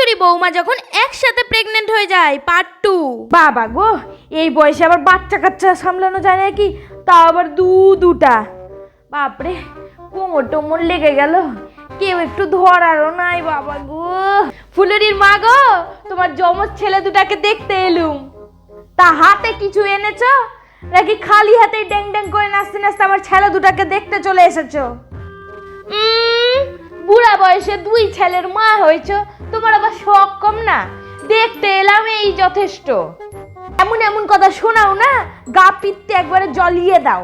শাশুড়ি বৌমা যখন একসাথে প্রেগনেন্ট হয়ে যায় পার্ট টু বাবা গো এই বয়সে আবার বাচ্চা কাচ্চা সামলানো যায় নাকি? তা আবার দু দুটা। বাপরে কোমর টোমর লেগে গেল। কেউ একটু ধরারও নাই বাবা গো। ফুলুরির মা গো তোমার জমজ ছেলে দুটাকে দেখতে এলুম। তা হাতে কিছু এনেছ? নাকি খালি হাতে ড্যাং ড্যাং করে নাচতে নাচতে আমার ছেলে দুটাকে দেখতে চলে এসেছ? উম, বুড়া বয়সে দুই ছেলের মা হয়েছ, তোমার আবার শখ কম না? দেখতে এলাম এই যথেষ্ট। এমন এমন কথা শোনাও না, গা পিত্তে একবারে জ্বলিয়ে দাও।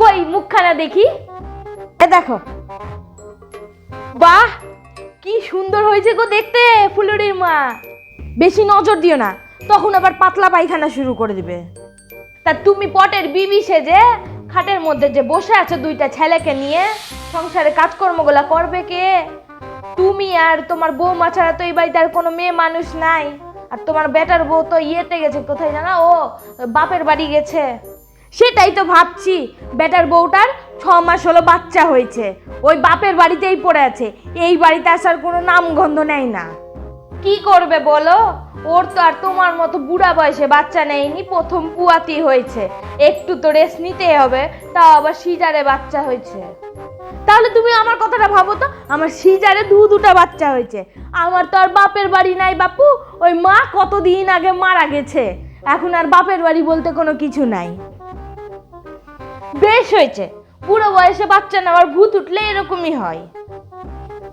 কই, মুখখানা দেখি? এ দেখো। বাহ, কি সুন্দর হয়েছে গো দেখতে, ফুলুরির মা। বেশি নজর দিও না, তখন আবার পাতলা পায়খানা শুরু করে দিবে। তা তুমি পটের বিবি সেজে, খাটের মধ্যে যে বসে আছো দুইটা ছেলেকে নিয়ে সংসারে কাজকর্মগুলা করবে কে? তুমি আর তোমার বৌমা ছাড়া তো এই বাড়িতে আর কোনো মেয়ে মানুষ নাই। আর তোমার বেটার বউ তো ইয়েতে গেছে কোথায় জানা? ও বাপের বাড়ি গেছে। সেটাই তো ভাবছি, বেটার বউটার ছ মাস হলো বাচ্চা হয়েছে। ওই বাপের বাড়িতেই পড়ে আছে। এই বাড়িতে আসার কোনো নামগন্ধ নেই না। কি করবে বলো? ওর তো আর তোমার মতো বুড়া বয়সে বাচ্চা নেয়নি, প্রথম পুয়াতি হয়েছে। একটু তো রেস্ট নিতে হবে, তাও আবার সিজারে বাচ্চা হয়েছে। তাহলে তুমি আমার কথাটা ভাবো তো? আমার সিজারে দু দুটা বাচ্চা হয়েছে। আমার তো আর বাপের বাড়ি নাই বাপু। ওই মা কতদিন আগে মারা গেছে। এখন আর বাপের বাড়ি বলতে কোনো কিছু নাই। বেশ হয়েছে। বুড়ো বয়সে বাচ্চা নেওয়ার ভূত উঠলে এরকমই হয়।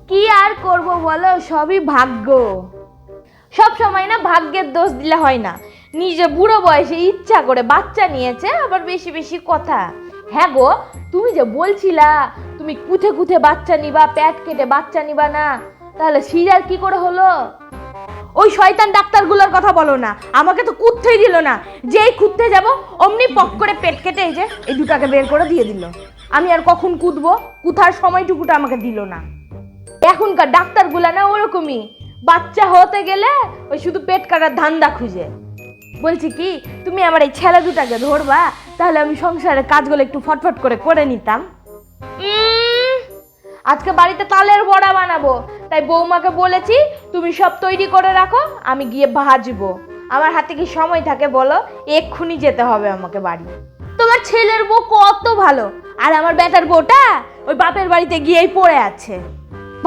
কি আর করব বলো? সবই ভাগ্য। সব সময় না ভাগ্যের দোষ দিলে হয় না। নিজে বুড়ো বয়সে ইচ্ছা করে বাচ্চা নিয়েছে, আবার বেশি বেশি কথা। হ্যাঁ গো, তুমি যে বলছিলা, তুমি কুথে কুথে বাচ্চা নিবা, প্যাট কেটে বাচ্চা নিবা না, তাহলে সিজার কি করে হলো? ওই শয়তান ডাক্তারগুলোর কথা বলো না, আমাকে তো কুত্তেই দিল না। যেই কুত্তে যাব, অমনি পক করে পেট কেটে এই যে, এই দুটাকে বের করে দিয়ে দিল। আমি আর কখন কুদবো, কুথার সময়টুকুটা আমাকে দিল না। এখনকার ডাক্তারগুলা না ওরকমই, বাচ্চা হতে গেলে ওই শুধু পেট কাটার ধান্দা খুঁজে। বলছি কি, তুমি আমার এই ছেলে দুটাকে ধরবা তাহলে আমি সংসারের কাজগুলো একটু ফটফট করে করে নিতাম আজকে বাড়িতে তালের বড়া বানাবো তাই বৌমাকে বলেছি তুমি সব তৈরি করে রাখো আমি গিয়ে ভাজবো আমার হাতে কি সময় থাকে বলো এক্ষুনি যেতে হবে আমাকে বাড়ি তোমার ছেলের বউ কত ভালো আর আমার বেটার বউটা ওই বাপের বাড়িতে গিয়েই পড়ে আছে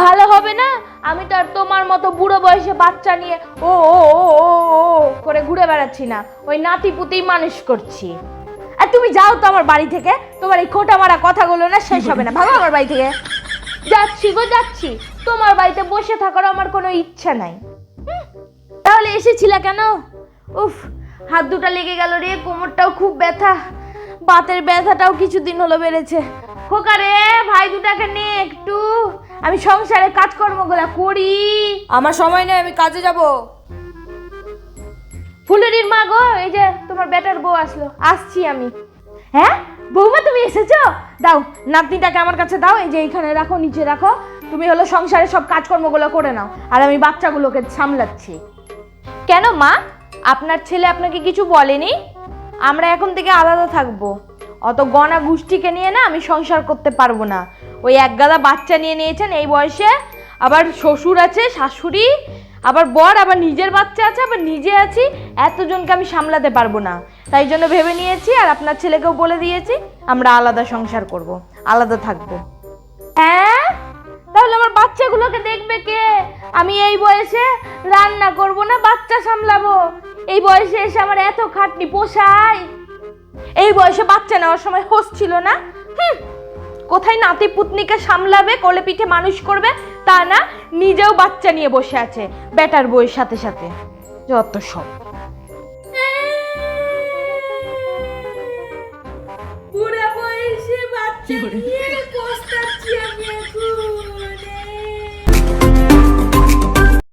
ভালো হবে না আমি তো আর তোমার মতো বুড়ো বয়সে বাচ্চা নিয়ে ও ও ও ও ও করে ঘুরে বেড়াচ্ছি না ওই নাতি পুতেই মানুষ করছি আর তুমি যাও তো আমার বাড়ি থেকে। তোমার এই খোটা মারা কথাগুলো না শেষ হবে না। ভালো আমার বাড়ি থেকে। যাচ্ছি গো, যাচ্ছি। তোমার বাড়িতে বসে থাকার আমার কোনো ইচ্ছা নাই। তাহলে এসেছিলা কেন? উফ, হাত দুটা লেগে গেল রে, কোমরটাও খুব ব্যথা। বাতের ব্যথাটাও কিছুদিন হলো বেড়েছে। খোকা রে, ভাই দুটাকে নে একটু। আমি সংসারের কাজকর্মগুলো করি। আমার সময় নেই, আমি কাজে যাব। ফুলুরির মা গো, এই যে তোমার বেটার বউ আসলো। আসছি আমি। হ্যাঁ? বৌমা, তুমি এসেছ? দাও, নাতনিটাকে আমার কাছে দাও, এই যে এইখানে রাখো, নিচে রাখো। তুমি হলো সংসারে সব কাজকর্মগুলো করে নাও, আর আমি বাচ্চাগুলোকে সামলাচ্ছি। কেন মা? আপনার ছেলে আপনাকে কিছু বলেনি? আমরা এখন থেকে আলাদা থাকব। অত গনা গোষ্ঠীকে নিয়ে না আমি সংসার করতে পারব না। ওই একগাদা বাচ্চা নিয়ে নিয়েছেন এই বয়সে। আবার শ্বশুর আছে, শাশুড়ি আবার বর আবার নিজের বাচ্চা আছে, আবার নিজে আছি, এতজনকে আমি সামলাতে পারব না। তাই জন্য ভেবে নিয়েছি আর আপনার ছেলেকেও বলে দিয়েছি, আমরা আলাদা সংসার করব, আলাদা থাকব। হ্যাঁ? তাহলে আমার বাচ্চাগুলোকে দেখবে কে? আমি এই বয়সে রান্না করব না, বাচ্চা সামলাবো? এই বয়সে এসে আমার এত খাটনি পোষায়? এই বয়সে বাচ্চা নেওয়ার সময় হোস ছিল না? হুম, কোথায় নাতি পুতনিকে সামলাবে, কোলে পিঠে মানুষ করবে তা না নিজেও বাচ্চা নিয়ে বসে আছে। বেটার বইয়ের সাথে সাথে। যত সব। বুড়া বয়সে বাচ্চা নিয়ে পস্তাচ্ছি আমি এখন।